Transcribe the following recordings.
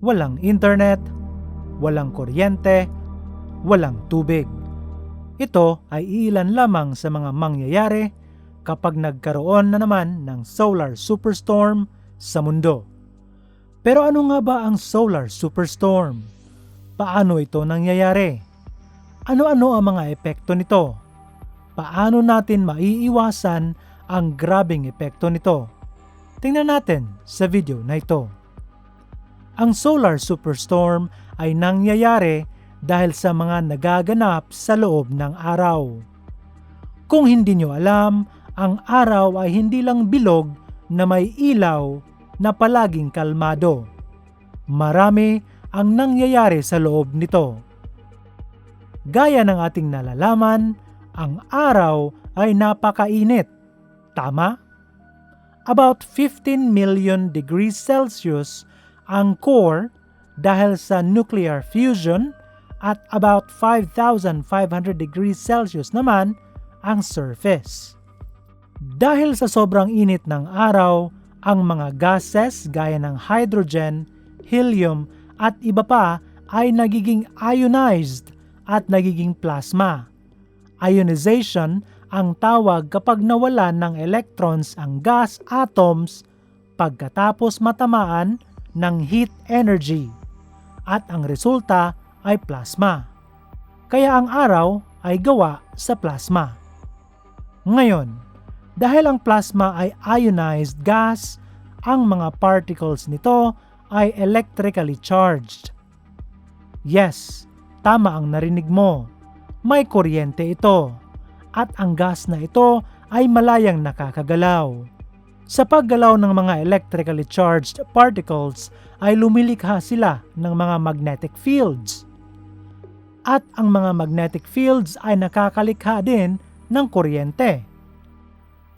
walang internet, walang kuryente, walang tubig. Ito ay ilan lamang sa mga mangyayari kapag nagkaroon na naman ng solar superstorm sa mundo. Pero ano nga ba ang solar superstorm? Paano ito nangyayari? Ano-ano ang mga epekto nito? Paano natin maiiwasan ang grabing epekto nito? Tingnan natin sa video na ito. Ang solar superstorm ay nangyayari dahil sa mga nagaganap sa loob ng araw. Kung hindi nyo alam, ang araw ay hindi lang bilog na may ilaw na palaging kalmado. Marami ang nangyayari sa loob nito. Gaya ng ating nalalaman, ang araw ay napakainit. Tama? About 15 million degrees Celsius ang core dahil sa nuclear fusion at about 5,500 degrees Celsius naman ang surface. Dahil sa sobrang init ng araw, ang mga gases gaya ng hydrogen, helium at iba pa ay nagiging ionized at nagiging plasma. Ionization ang tawag kapag nawalan ng electrons ang gas atoms pagkatapos matamaan ng heat energy at ang resulta ay plasma. Kaya ang araw ay gawa sa plasma. Ngayon, dahil ang plasma ay ionized gas, ang mga particles nito ay electrically charged. Yes, tama ang narinig mo. May kuryente ito. At ang gas na ito ay malayang nakakagalaw. Sa paggalaw ng mga electrically charged particles ay lumilikha sila ng mga magnetic fields at ang mga magnetic fields ay nakakalikha din ng kuryente.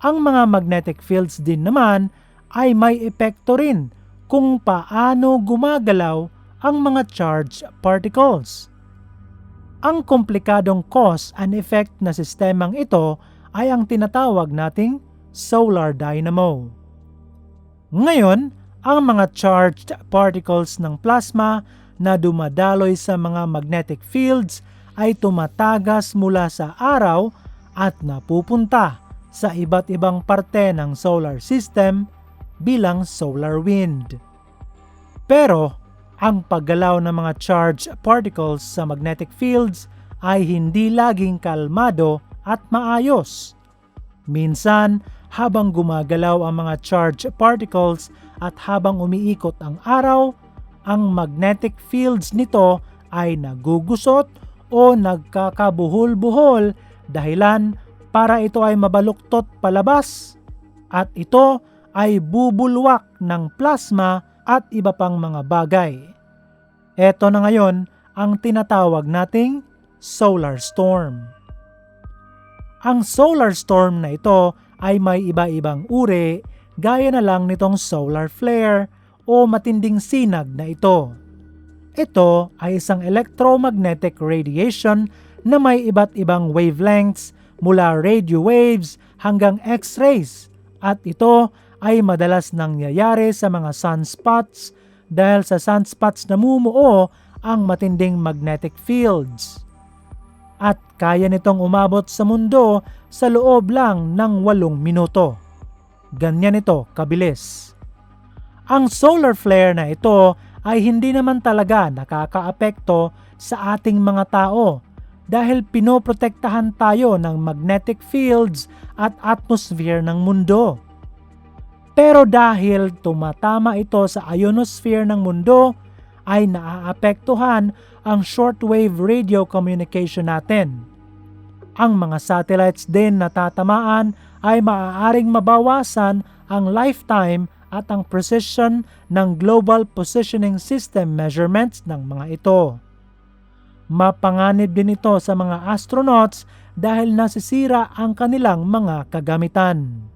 Ang mga magnetic fields din naman ay may epekto rin kung paano gumagalaw ang mga charged particles. Ang komplikadong cause and effect na sistemang ito ay ang tinatawag nating solar dynamo. Ngayon, ang mga charged particles ng plasma na dumadaloy sa mga magnetic fields ay tumatagas mula sa araw at napupunta sa iba't ibang parte ng solar system bilang solar wind. Pero ang paggalaw ng mga charged particles sa magnetic fields ay hindi laging kalmado at maayos. Minsan, habang gumagalaw ang mga charged particles at habang umiikot ang araw, ang magnetic fields nito ay nagugusot o nagkakabuhol-buhol dahilan para ito ay mabaluktot palabas at ito ay bubulwak ng plasma at iba pang mga bagay. Ito na ngayon ang tinatawag nating solar storm. Ang solar storm na ito ay may iba-ibang uri gaya na lang nitong solar flare o matinding sinag na ito. Ito ay isang electromagnetic radiation na may iba't ibang wavelengths mula radio waves hanggang X-rays at ito ay madalas nangyayari sa mga sunspots dahil sa sunspots namumuo ang matinding magnetic fields. At kaya nitong umabot sa mundo sa loob lang ng walong minuto. Ganyan ito kabilis. Ang solar flare na ito ay hindi naman talaga nakakaapekto sa ating mga tao dahil pinoprotektahan tayo ng magnetic fields at atmosphere ng mundo. Pero dahil tumatama ito sa ionosphere ng mundo, ay naaapektuhan ang shortwave radio communication natin. Ang mga satellites din na tatamaan ay maaaring mabawasan ang lifetime at ang precision ng Global Positioning System measurements ng mga ito. Mapanganib din ito sa mga astronauts dahil nasisira ang kanilang mga kagamitan.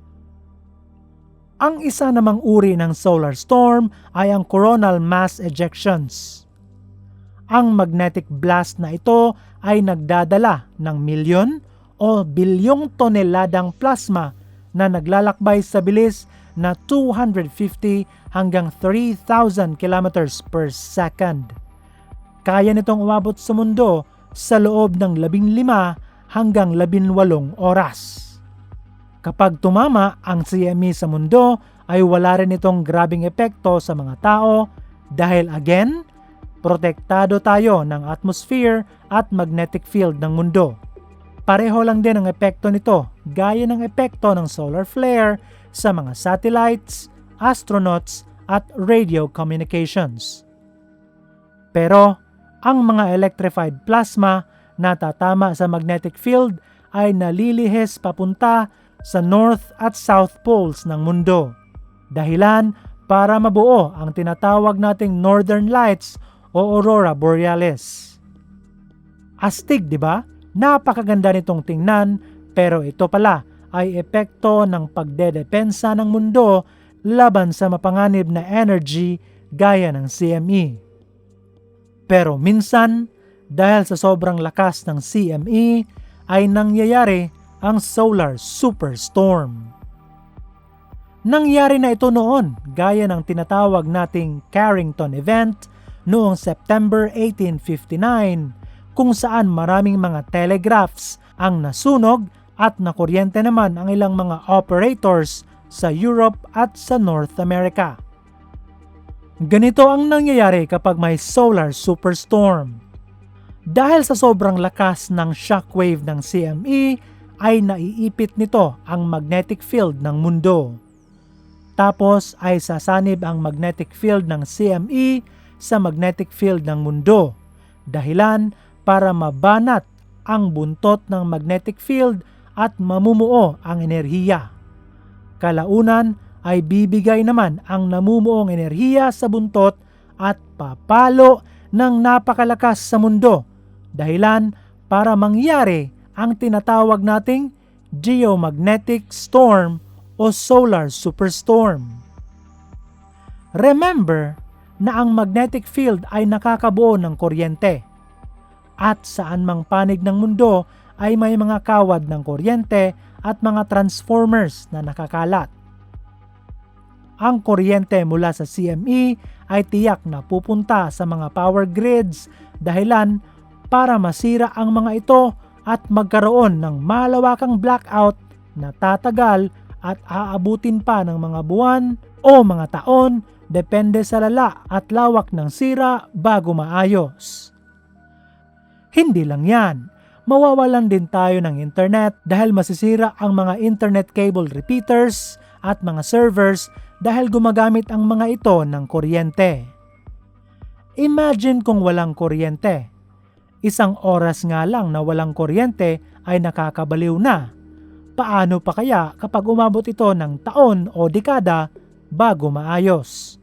Ang isa namang uri ng solar storm ay ang coronal mass ejections. Ang magnetic blast na ito ay nagdadala ng milyon o bilyong toneladang plasma na naglalakbay sa bilis na 250 hanggang 3,000 kilometers per second. Kaya nitong umabot sa mundo sa loob ng 15 hanggang 18 oras. Kapag tumama ang CME sa mundo ay wala rin itong grabing epekto sa mga tao dahil again, protektado tayo ng atmosphere at magnetic field ng mundo. Pareho lang din ang epekto nito gaya ng epekto ng solar flare sa mga satellites, astronauts at radio communications. Pero ang mga electrified plasma na tatama sa magnetic field ay nalilihis papunta sa north at south poles ng mundo. Dahilan para mabuo ang tinatawag nating northern lights o aurora borealis. Astig, di ba? Napakaganda nitong tingnan pero ito pala ay epekto ng pagdedepensa ng mundo laban sa mapanganib na energy gaya ng CME. Pero minsan, dahil sa sobrang lakas ng CME, ay nangyayari ang solar superstorm. Nangyari na ito noon gaya ng tinatawag nating Carrington event noong September 1859 kung saan maraming mga telegraphs ang nasunog at nakuryente naman ang ilang mga operators sa Europe at sa North America. Ganito ang nangyayari kapag may solar superstorm. Dahil sa sobrang lakas ng shockwave ng CME ay naiipit nito ang magnetic field ng mundo. Tapos ay sasanib ang magnetic field ng CME sa magnetic field ng mundo. Dahilan para mabanat ang buntot ng magnetic field at mamumuo ang enerhiya. Kalaunan ay bibigay naman ang namumuong enerhiya sa buntot at papalo ng napakalakas sa mundo dahilan para mangyari ang tinatawag nating geomagnetic storm o solar superstorm. Remember na ang magnetic field ay nakakabuo ng kuryente at saan mang panig ng mundo ay may mga kawad ng kuryente at mga transformers na nakakalat. Ang kuryente mula sa CME ay tiyak na pupunta sa mga power grids dahilan para masira ang mga ito at magkaroon ng malawakang blackout na tatagal at aabutin pa ng mga buwan o mga taon depende sa lala at lawak ng sira bago maayos. Hindi lang yan, mawawalan din tayo ng internet dahil masisira ang mga internet cable repeaters at mga servers dahil gumagamit ang mga ito ng kuryente. Imagine kung walang kuryente. Isang oras nga lang na walang kuryente ay nakakabaliw na. Paano pa kaya kapag umabot ito ng taon o dekada bago maayos?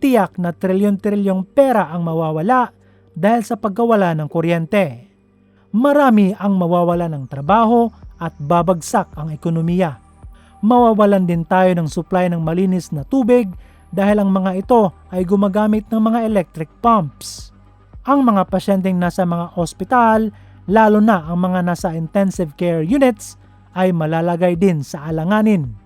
Tiyak na trilyon-trilyong pera ang mawawala dahil sa pagkawala ng kuryente marami ang mawawala ng trabaho at babagsak ang ekonomiya. Mawawalan din tayo ng supply ng malinis na tubig dahil ang mga ito ay gumagamit ng mga electric pumps. Ang mga pasyenteng nasa mga ospital, lalo na ang mga nasa intensive care units, ay malalagay din sa alanganin.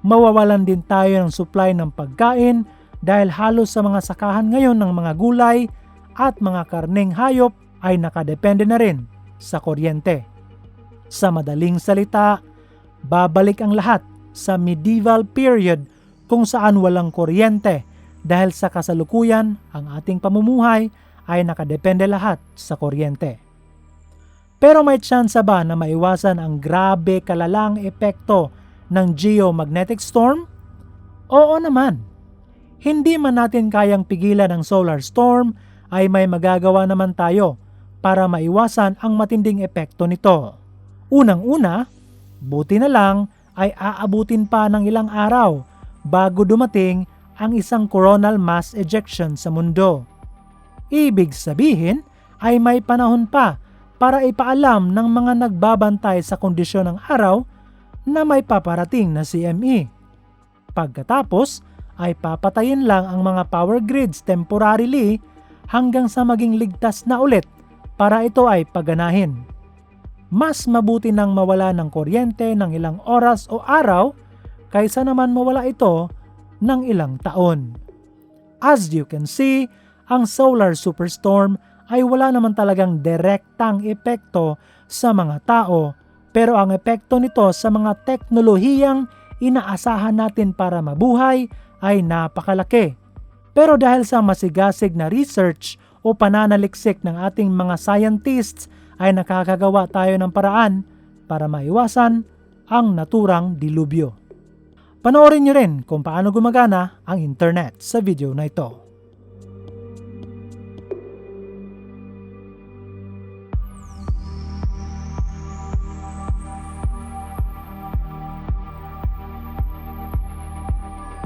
Mawawalan din tayo ng supply ng pagkain dahil halos sa mga sakahan ngayon ng mga gulay at mga karneng hayop ay nakadepende na rin sa kuryente. Sa madaling salita, babalik ang lahat sa medieval period kung saan walang kuryente dahil sa kasalukuyan ang ating pamumuhay ay nakadepende lahat sa kuryente. Pero may tsansa ba na maiwasan ang grabe kalalang epekto ng geomagnetic storm? Oo naman. Hindi man natin kayang pigilan ang solar storm ay may magagawa naman tayo para maiwasan ang matinding epekto nito. Unang-una, buti na lang ay aabutin pa ng ilang araw bago dumating ang isang coronal mass ejection sa mundo. Ibig sabihin ay may panahon pa para ipaalam ng mga nagbabantay sa kondisyon ng araw na may paparating na CME. Pagkatapos ay papatayin lang ang mga power grids temporarily hanggang sa maging ligtas na ulit para ito ay paganahin. Mas mabuti nang mawala ng kuryente ng ilang oras o araw kaysa naman mawala ito ng ilang taon. As you can see, ang solar superstorm ay wala naman talagang direktang epekto sa mga tao pero ang epekto nito sa mga teknolohiyang inaasahan natin para mabuhay ay napakalaki. Pero dahil sa masigasig na research o pananaliksik ng ating mga scientists ay nakakagawa tayo ng paraan para maiwasan ang naturang dilubyo. Panoorin nyo rin kung paano gumagana ang internet sa video na ito.